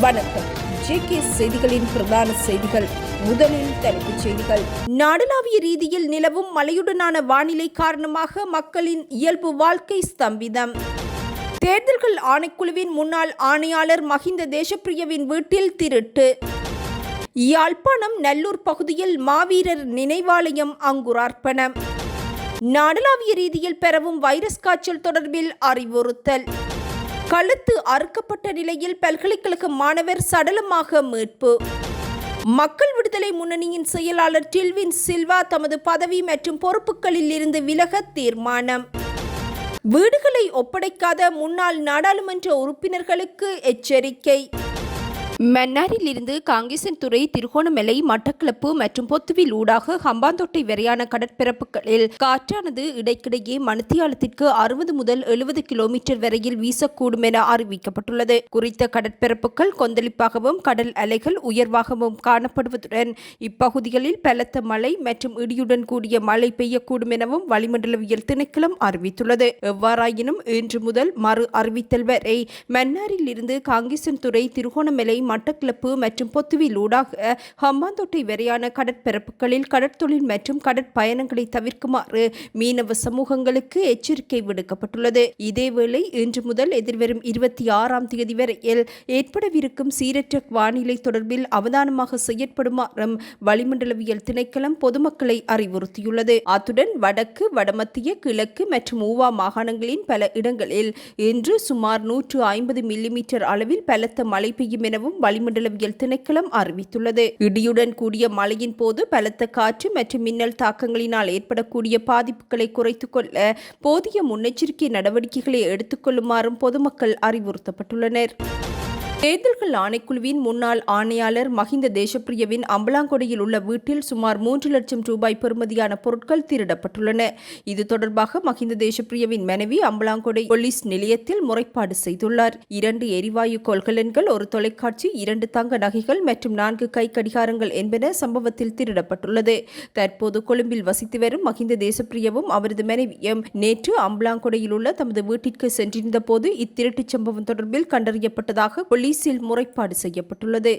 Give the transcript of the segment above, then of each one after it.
வணக்கம். ஜேகே செய்திகளின் பிரதான செய்திகள். முதலில் தலைப்புச் செய்திகள். நாடளாவிய ரீதியில் நிலவும் மழையுடனான வானிலை காரணமாக மக்களின் இயல்பு வாழ்க்கை ஸ்தம்பிதம். தேர்தல்கள் ஆணைக்குழுவின் முன்னாள் ஆணையாளர் மஹிந்த தேசப்பிரியவின் வீட்டில் திருட்டு. யாழ்ப்பாணம் நல்லூர் பகுதியில் மாவீரர் நினைவாலயம் அங்குரார்ப்பணம். நாடளாவிய ரீதியில் பெறவும் வைரஸ் காய்ச்சல் தொடர்பில் அறிவுறுத்தல். கழுத்து அறுக்கப்பட்ட நிலையில் பல்கலைக்கழக மாணவர் சடலமாக மீட்பு. மக்கள் விடுதலை முன்னணியின் செயலாளர் டில்வின் சில்வா தமது பதவி மற்றும் பொறுப்புகளில் இருந்து விலக தீர்மானம். வீடுகளை ஒப்படைக்காத முன்னாள் நாடாளுமன்ற உறுப்பினர்களுக்கு எச்சரிக்கை. மன்னாரிலிருந்து காங்கேசன்துறை காங்கேசன் துறை திருகோணமலை மட்டக்களப்பு மற்றும் பொத்துவில் ஊடாக ஹம்பாந்தோட்டை வரையான கடற்பரப்புகளில் காற்றானது இடைக்கிடையே மணித்தியாலத்திற்கு அறுபது முதல் எழுபது கிலோமீட்டர் வரையில் வீசக்கூடும் என அறிவிக்கப்பட்டுள்ளது. குறித்த கடற்பரப்புகள் கொந்தளிப்பாகவும் கடல் அலைகள் உயர்வாகவும் காணப்படுவதுடன் இப்பகுதிகளில் பலத்த மழை மற்றும் இடியுடன் கூடிய மழை பெய்யக்கூடும் எனவும் வளிமண்டலவியல் திணைக்களம் அறிவித்துள்ளது. எவ்வாறாயினும் இன்று முதல் மறு அறிவித்தல் வரை மன்னாரிலிருந்து காங்கேசன்துறை காங்கேசன் துறை திருகோணமலை மட்டக்கிளப்பு மற்றும் பொத்துவில் ஊடாக ஹம்பாந்தோட்டை வரையான கடற்பரப்புகளில் கடற்தொழில் மற்றும் கடற்பயணங்களை தவிர்க்குமாறு மீனவ சமூகங்களுக்கு எச்சரிக்கை விடுக்கப்பட்டுள்ளது. இதேவேளை இன்று முதல் எதிர்வரும் இருபத்தி ஆறாம் தேதி வரையில் ஏற்படவிருக்கும் சீரற்ற வானிலை தொடர்பில் அவதானமாக செயற்படுமாறும் வளிமண்டலவியல் திணைக்களம் பொதுமக்களை அறிவுறுத்தியுள்ளது. அத்துடன் வடக்கு வடமத்திய கிழக்கு மற்றும் ஊவா மாகாணங்களின் பல இடங்களில் இன்று சுமார் நூற்று ஐம்பது மில்லிமீட்டர் அளவில் பலத்த மழை பெய்யும் எனவும் வளிமண்டலவியல் திணைக்களம் அறிவித்துள்ளது. இடியுடன் கூடிய மழையின் போது பலத்த காற்று மற்றும் மின்னல் தாக்கங்களினால் ஏற்படக்கூடிய பாதிப்புகளை குறைத்துக் கொள்ள போதிய முன்னெச்சரிக்கை நடவடிக்கைகளை எடுத்துக்கொள்ளுமாறும் பொதுமக்கள் அறிவுறுத்தப்பட்டுள்ளனர். தேர்தல்கள் ஆணைக்குழுவின் முன்னாள் ஆணையாளர் மஹிந்த தேசப்பிரியவின் அம்பலாங்கொடையில் உள்ள வீட்டில் சுமார் மூன்று லட்சம் ரூபாய் பெறுமதியான பொருட்கள் திருடப்பட்டுள்ளன. இது தொடர்பாக மஹிந்த தேசப்பிரியவின் மனைவி அம்பலாங்கொடை போலீஸ் நிலையத்தில் முறைப்பாடு செய்துள்ளார். இரண்டு எரிவாயு கொள்கலன்கள் ஒரு தொலைக்காட்சி இரண்டு தங்க நகைகள் மற்றும் நான்கு கை கடிகாரங்கள் என்பன சம்பவத்தில் திருடப்பட்டுள்ளது. தற்போது கொழும்பில் வசித்து வரும் மஹிந்த தேசப்பிரியவும் அவரது மனைவியும் நேற்று அம்பலாங்கொடையில் உள்ள தமது வீட்டிற்கு சென்றிருந்த போது இத்திருட்டுச் சம்பவம் தொடர்பில் கண்டறியப்பட்டதாக போலீசில் முறைப்பாடு செய்யப்பட்டுள்ளது.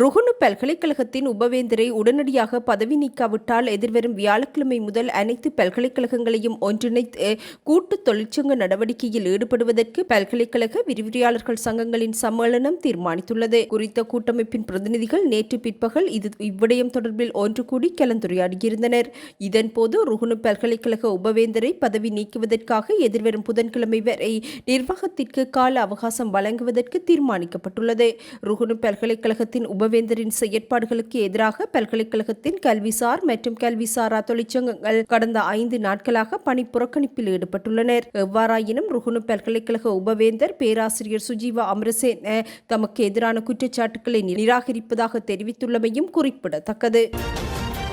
ருகுணு பல்கலைக்கழகத்தின் உபவேந்தரை உடனடியாக பதவி நீக்காவிட்டால் எதிர்வரும் வியாழக்கிழமை முதல் அனைத்து பல்கலைக்கழகங்களையும் ஒன்றிணைத்து கூட்டு தொழிற்சங்க நடவடிக்கையில் ஈடுபடுவதற்கு பல்கலைக்கழக விரிவுரையாளர்கள் சங்கங்களின் சம்மேளனம் தீர்மானித்துள்ளது. குறித்த கூட்டமைப்பின் பிரதிநிதிகள் நேற்று பிற்பகல் இது இவ்விடயம் தொடர்பில் ஒன்று கூடி கலந்துரையாடியிருந்தனர். இதன்போது ருகுணு பல்கலைக்கழக உபவேந்தரை பதவி நீக்குவதற்காக எதிர்வரும் புதன்கிழமை வரை நிர்வாகத்திற்கு கால அவகாசம் வழங்குவதற்கு தீர்மானிக்கப்பட்டுள்ளது. ருகுணு பல்கலைக்கழகத்தின் உப உபவேந்தரின் செயற்பாடுகளுக்கு எதிராக பல்கலைக்கழகத்தின் கல்விசார் மற்றும் கல்விசாரா தொழிற்சங்கங்கள் கடந்த ஐந்து நாட்களாக பணி புறக்கணிப்பில் ஈடுபட்டுள்ளனர். எவ்வாறாயினும் ருகுணு பல்கலைக்கழக உபவேந்தர் பேராசிரியர் சுஜீவா அமரசேன தமக்கு எதிரான குற்றச்சாட்டுக்களை நிராகரிப்பதாக தெரிவித்துள்ளமையும் குறிப்பிடத்தக்கது.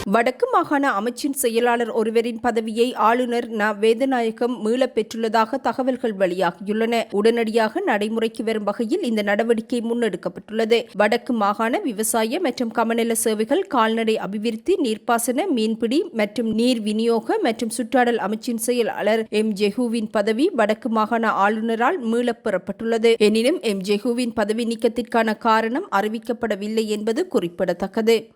வடக்கு மாகாண அமைச்சின் செயலாளர் ஒருவரின் பதவியை ஆளுநர் ந. வேதநாயகம் மீளப் பெற்றுள்ளதாக தகவல்கள் வெளியாகியுள்ளன. உடனடியாக நடைமுறைக்கு வரும் வகையில் இந்த நடவடிக்கை முன்னெடுக்கப்பட்டுள்ளது. வடக்கு மாகாண விவசாய மற்றும் கமநல சேவைகள் கால்நடை அபிவிருத்தி நீர்ப்பாசன மீன்பிடி மற்றும் நீர் விநியோக மற்றும் சுற்றாடல் அமைச்சின் செயலாளர் எம். ஜெஹூவின் பதவி வடக்கு மாகாண ஆளுநரால் மீளப் பெறப்பட்டுள்ளது. எனினும் எம். ஜெஹூவின் பதவி நீக்கத்திற்கான காரணம் அறிவிக்கப்படவில்லை என்பது குறிப்பிடத்தக்கது.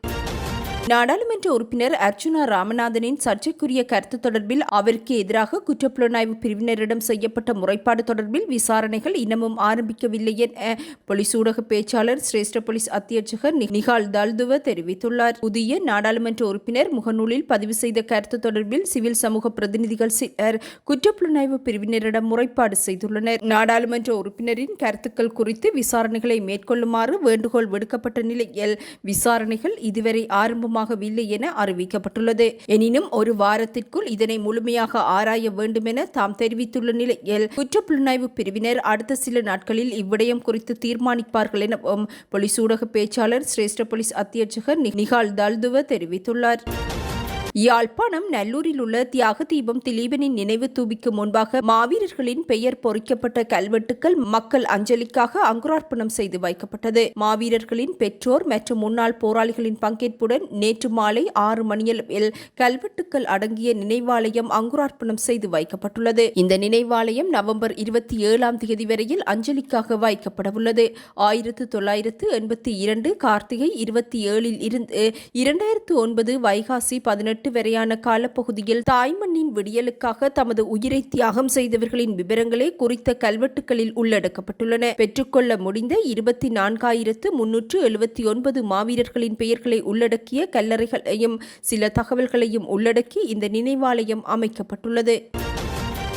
நாடாளுமன்ற உறுப்பினர் அர்ஜுனா ராமநாதனின் சர்ச்சைக்குரிய கருத்து தொடர்பில் அவருக்கு எதிராக குற்றப்புலனாய்வு பிரிவினரிடம் செய்யப்பட்ட முறைப்பாடு தொடர்பில் விசாரணைகள் இன்னமும் ஆரம்பிக்கவில்லை என போலீஸ் ஊடக பேச்சாளர் சிரேஷ்ட போலீஸ் அத்தியட்சகர் நிகால் தல்துவ தெரிவித்துள்ளார். புதிய நாடாளுமன்ற உறுப்பினர் முகநூலில் பதிவு செய்த கருத்து தொடர்பில் சிவில் சமூக பிரதிநிதிகள் சிலர் குற்றப்புலனாய்வு பிரிவினரிடம் முறைப்பாடு செய்துள்ளனர். நாடாளுமன்ற உறுப்பினரின் கருத்துக்கள் குறித்து விசாரணைகளை மேற்கொள்ளுமாறு வேண்டுகோள் விடுக்கப்பட்ட நிலையில் விசாரணைகள் இதுவரை ஆரம்பமாக சாத்தியமாகவில்லை என அறிவிக்கப்பட்டுள்ளது. எனினும் ஒரு வாரத்திற்குள் இதனை முழுமையாக ஆராய வேண்டும் என தாம் தெரிவித்துள்ள நிலையில் குற்றப்புலனாய்வு பிரிவினர் அடுத்த சில நாட்களில் இவ்விடயம் குறித்து தீர்மானிப்பார்கள் எனவும் போலீஸ் ஊடக பேச்சாளர் சிரேஷ்ட போலீஸ் அத்தியட்சகர் நிகால் தல்துவ தெரிவித்துள்ளார். யாழ்ப்பாணம் நல்லூரில் உள்ள தியாக தீபம் திலீபனின் நினைவு தூபிக்கு முன்பாக மாவீரர்களின் பெயர் பொறிக்கப்பட்ட கல்வெட்டுக்கள் மக்கள் அஞ்சலிக்காக அங்குரார்ப்பணம் செய்து வைக்கப்பட்டது. மாவீரர்களின் பெற்றோர் மற்றும் முன்னாள் போராளிகளின் பங்கேற்புடன் நேற்று மாலை ஆறு மணியளவில் கல்வெட்டுக்கள் அடங்கிய நினைவாலயம் அங்குரார்ப்பணம் செய்து வைக்கப்பட்டுள்ளது. இந்த நினைவாலயம் நவம்பர் இருபத்தி ஏழாம் தேதி வரையில் அஞ்சலிக்காக வைக்கப்படவுள்ளது. ஆயிரத்து தொள்ளாயிரத்து எண்பத்தி இரண்டு கார்த்திகை இருபத்தி ஏழில் இருந்து இரண்டாயிரத்து ஒன்பது வைகாசி பதினெட்டு வரையான காலப்பகுதியில் தாய்மண்ணின் விடியலுக்காக தமது உயிரை தியாகம் செய்தவர்களின் விவரங்களே குறித்த கல்வெட்டுகளில் உள்ளடக்கப்பட்டுள்ளன. பெற்றுக்கொள்ள முடிந்த இருபத்தி நான்காயிரத்து முன்னூற்று எழுபத்தி ஒன்பது மாவீரர்களின் பெயர்களை உள்ளடக்கிய கல்லறைகளையும் சில தகவல்களையும் உள்ளடக்கி இந்த நினைவாலயம் அமைக்கப்பட்டுள்ளது.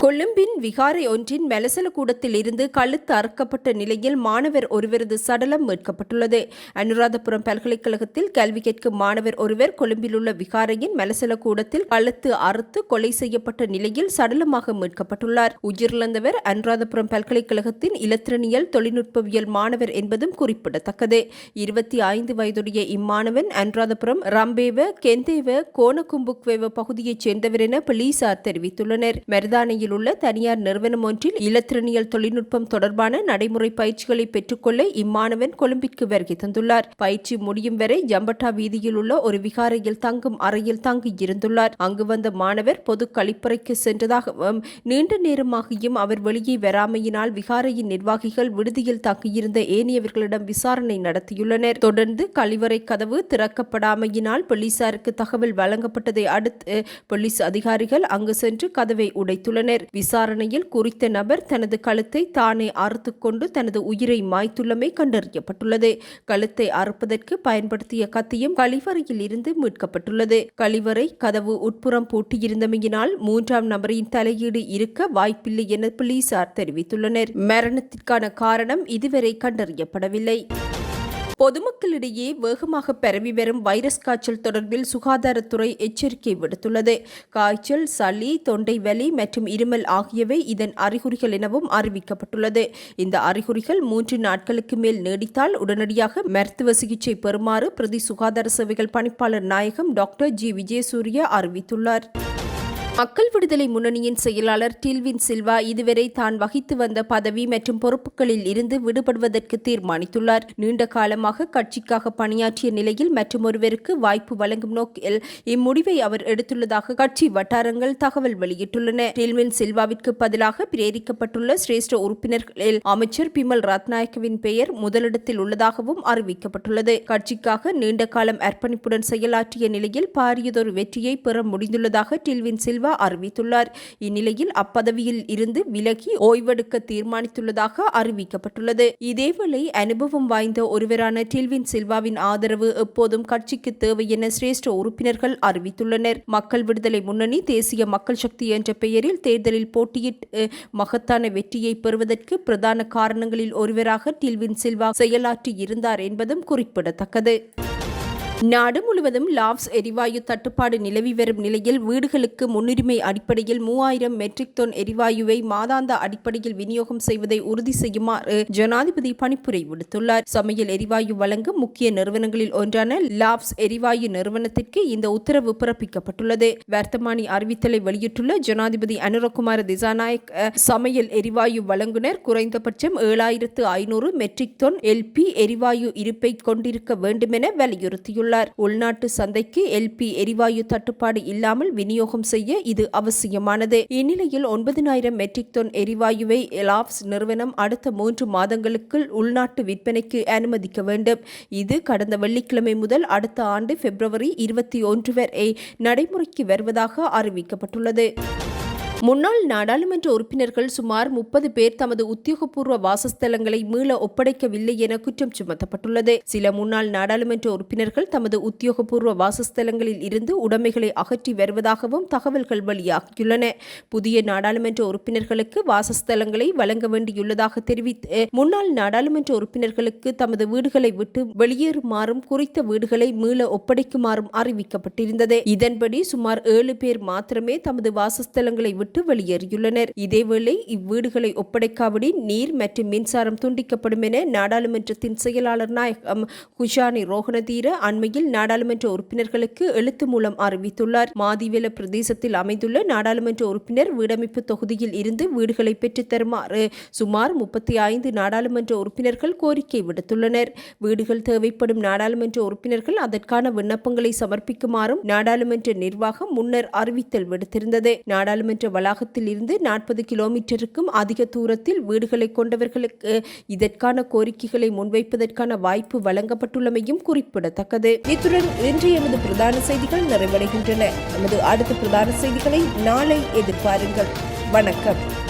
கொழும்பின் விகாரை ஒன்றின் மெலசல கூடத்தில் இருந்து கழுத்து அறுக்கப்பட்ட நிலையில் மாணவர் ஒருவரது சடலம் மீட்கப்பட்டுள்ளது. அனுராதபுரம் பல்கலைக்கழகத்தில் கல்வி கேட்கும் மாணவர் ஒருவர் கொழும்பில் உள்ள விகாரையின் மெலசல கூடத்தில் கழுத்து அறுத்து கொலை செய்யப்பட்ட நிலையில் சடலமாக மீட்கப்பட்டுள்ளார். உயிரிழந்தவர் அனுராதபுரம் பல்கலைக்கழகத்தின் இலத்திரனியல் தொழில்நுட்பவியல் மாணவர் என்பதும் குறிப்பிடத்தக்கது. இருபத்தி ஐந்து வயதுடைய இம்மாணவன் அனுராதபுரம் ரம்பேவ கெந்தேவ கோணகும்புக்வேவ பகுதியைச் சேர்ந்தவர் என போலீசார் தெரிவித்துள்ளனர். மெர்தானையில் உள்ள தனியார் நிறுவனம் ஒன்றில் இலத்திரனியல் தொழில்நுட்பம் தொடர்பான நடைமுறை பயிற்சிகளை பெற்றுக்கொள்ள இம்மாணவன் கொழும்பிற்கு வருகை தந்துள்ளார். பயிற்சி முடியும் வரை ஜம்பட்டா வீதியில் உள்ள ஒரு விகாரையில் தங்கும் அறையில் தங்கி இருந்துள்ளார். அங்கு வந்த மாணவர் பொது கழிப்பறைக்கு சென்றதாகவும் நீண்ட நேரமாகியும் அவர் வெளியே வராமையினால் விகாரையின் நிர்வாகிகள் விடுதியில் தங்கியிருந்த ஏனையவர்களிடம் விசாரணை நடத்தியுள்ளனர். தொடர்ந்து கழிவறை கதவு திறக்கப்படாமையினால் போலீசாருக்கு தகவல் வழங்கப்பட்டதை அடுத்து போலீஸ் அதிகாரிகள் அங்கு சென்று கதவை உடைத்துள்ளனர். விசாரணையில் குறித்த நபர் தனது கழுத்தை தானே அறுத்து கொண்டு தனது உயிரை மாய்த்துள்ளமை கண்டறியப்பட்டுள்ளது. கழுத்தை அறுப்பதற்கு பயன்படுத்திய கத்தியும் கழிவறையில் இருந்து மீட்கப்பட்டுள்ளது. கழிவறை கதவு உட்புறம் பூட்டியிருந்தமையினால் மூன்றாம் நபரின் தலையீடு இருக்க வாய்ப்பில்லை என போலீசார் தெரிவித்துள்ளனர். மரணத்திற்கான காரணம் இதுவரை கண்டறியப்படவில்லை. பொதுமக்களிடையே வேகமாக பரவி வரும் வைரஸ் காய்ச்சல் தொடர்பில் சுகாதாரத்துறை எச்சரிக்கை விடுத்துள்ளது. காய்ச்சல் சளி தொண்டை வலி மற்றும் இருமல் ஆகியவை இதன் அறிகுறிகள் எனவும் அறிவிக்கப்பட்டுள்ளது. இந்த அறிகுறிகள் மூன்று நாட்களுக்கு மேல் நீடித்தால் உடனடியாக மருத்துவ சிகிச்சை பெறுமாறு பிரதி சுகாதார சேவைகள் பணிப்பாளர் நாயகம் டாக்டர் ஜி. விஜயசூரிய அறிவித்துள்ளார். மக்கள் விடுதலை முன்னணியின் செயலாளர் டில்வின் சில்வா இதுவரை தான் வகித்து வந்த பதவி மற்றும் பொறுப்புகளில் இருந்து விடுபடுவதற்கு தீர்மானித்துள்ளார். நீண்ட காலமாக கட்சிக்காக பணியாற்றிய நிலையில் மற்றும் ஒருவருக்கு வாய்ப்பு வழங்கும் நோக்கில் இம்முடிவை அவர் எடுத்துள்ளதாக கட்சி வட்டாரங்கள் தகவல் வெளியிட்டுள்ளன. டில்வின் சில்வாவிற்கு பதிலாக பிரேரிக்கப்பட்டுள்ள சிரேஷ்ட உறுப்பினர்களில் அமைச்சர் பிமல் ரத்நாயக்கவின் பெயர் முதலிடத்தில் உள்ளதாகவும் அறிவிக்கப்பட்டுள்ளது. கட்சிக்காக நீண்ட காலம் அர்ப்பணிப்புடன் செயலாற்றிய நிலையில் பாரியதொரு வெற்றியை பெற முடிந்துள்ளதாக டில்வின் சில்வா சில்வா அறிவித்துள்ளார். இந்நிலையில் அப்பதவியில் இருந்து விலகி ஓய்வெடுக்க தீர்மானித்துள்ளதாக அறிவிக்கப்பட்டுள்ளது. இதேவேளை அனுபவம் வாய்ந்த ஒருவரான டில்வின் சில்வாவின் ஆதரவு எப்போதும் கட்சிக்கு தேவை என சிரேஷ்ட உறுப்பினர்கள் அறிவித்துள்ளனர். மக்கள் விடுதலை முன்னணி தேசிய மக்கள் சக்தி என்ற பெயரில் தேர்தலில் போட்டியிட்டு மகத்தான வெற்றியை பெறுவதற்கு பிரதான காரணங்களில் ஒருவராக டில்வின் சில்வா செயலாற்றி இருந்தார் என்பதும் குறிப்பிடத்தக்கது. நாடு முழுவதும் லாப்ஸ் எரிவாயு தட்டுப்பாடு நிலவி வரும் நிலையில் வீடுகளுக்கு முன்னுரிமை அடிப்படையில் மூவாயிரம் மெட்ரிக் டன் எரிவாயுவை மாதாந்த அடிப்படையில் விநியோகம் செய்வதை உறுதி செய்யுமாறு ஜனாதிபதி பணிப்புரை விடுத்துள்ளார். சமையல் எரிவாயு வழங்கும் முக்கிய நிறுவனங்களில் ஒன்றான லாப்ஸ் எரிவாயு நிறுவனத்திற்கு இந்த உத்தரவு பிறப்பிக்கப்பட்டுள்ளது. வர்த்தமானி அறிவித்தலை வெளியிட்டுள்ள ஜனாதிபதி அனுரகுமார திசாநாயக் சமையல் எரிவாயு வழங்குனர் குறைந்தபட்சம் ஏழாயிரத்து ஐநூறு மெட்ரிக் டன் எல்பி எரிவாயு இருப்பை கொண்டிருக்க வேண்டுமென வலியுறுத்தியுள்ளார். தெரிவித்துள்ளார் உள்நாட்டு சந்தைக்கு எல்பி எரிவாயு தட்டுப்பாடு இல்லாமல் விநியோகம் செய்ய இது அவசியமானது. இந்நிலையில் ஒன்பதினாயிரம் மெட்ரிக் டன் எரிவாயுவை எலாப்ஸ் நிறுவனம் அடுத்த மூன்று மாதங்களுக்குள் உள்நாட்டு விற்பனைக்கு அனுமதிக்க வேண்டும். இது கடந்த வெள்ளிக்கிழமை முதல் அடுத்த ஆண்டு பிப்ரவரி இருபத்தி ஒன்று வரை நடைமுறைக்கு வருவதாக அறிவிக்கப்பட்டுள்ளது. முன்னாள் நாடாளுமன்ற உறுப்பினர்கள் சுமார் முப்பது பேர் தமது உத்தியோகபூர்வ வாசஸ்தலங்களை மீள ஒப்படைக்கவில்லை என குற்றம் சுமத்தப்பட்டுள்ளது. சில முன்னாள் நாடாளுமன்ற உறுப்பினர்கள் தமது உத்தியோகபூர்வ வாசஸ்தலங்களில் இருந்து உடைமைகளை அகற்றி வருவதாகவும் தகவல்கள் வெளியாகியுள்ளன. புதிய நாடாளுமன்ற உறுப்பினர்களுக்கு வாசஸ்தலங்களை வழங்க வேண்டியுள்ளதாக தெரிவித்து முன்னாள் நாடாளுமன்ற உறுப்பினர்களுக்கு தமது வீடுகளை விட்டு வெளியேறுமாறும் குறித்த வீடுகளை மீள ஒப்படைக்குமாறும் அறிவிக்கப்பட்டிருந்தது. இதன்படி சுமார் ஏழு பேர் மாத்திரமே தமது வாசஸ்தலங்களை விட்டு விட்டு வெளியேறியுள்ளனர். இதேவேளை இவ்வீடுகளை ஒப்படைக்காவிடின் நீர் மற்றும் மின்சாரம் துண்டிக்கப்படும் என நாடாளுமன்றத்தின் செயலாளர் நாயகம் குஷானி ரோகணதீர அண்மையில் நாடாளுமன்ற உறுப்பினர்களுக்கு எழுத்து மூலம் அறிவித்துள்ளார். மாதிவேல பிரதேசத்தில் அமைந்துள்ள நாடாளுமன்ற உறுப்பினர் வீடமைப்பு தொகுதியில் இருந்து வீடுகளை பெற்றுத் தருமாறு சுமார் முப்பத்தி ஐந்து நாடாளுமன்ற உறுப்பினர்கள் கோரிக்கை விடுத்துள்ளனர். வீடுகள் தேவைப்படும் நாடாளுமன்ற உறுப்பினர்கள் அதற்கான விண்ணப்பங்களை சமர்ப்பிக்குமாறும் நாடாளுமன்ற நிர்வாகம் முன்னர் அறிவித்தல் விடுத்திருந்தது. நாடாளுமன்ற வளாகத்தில் இருந்து நாற்பது கிலோமீட்டருக்கும் அதிக தூரத்தில் வீடுகளை கொண்டவர்களுக்கு இதற்கான கோரிக்கைகளை முன்வைப்பதற்கான வாய்ப்பு வழங்கப்பட்டுள்ளமையும் குறிப்பிடத்தக்கது. இத்துடன் இன்று எமது பிரதான செய்திகள் நிறைவடைகின்றன. நமது அடுத்த பிரதான செய்திகளை நாளை எதிர்பாருங்கள். வணக்கம்.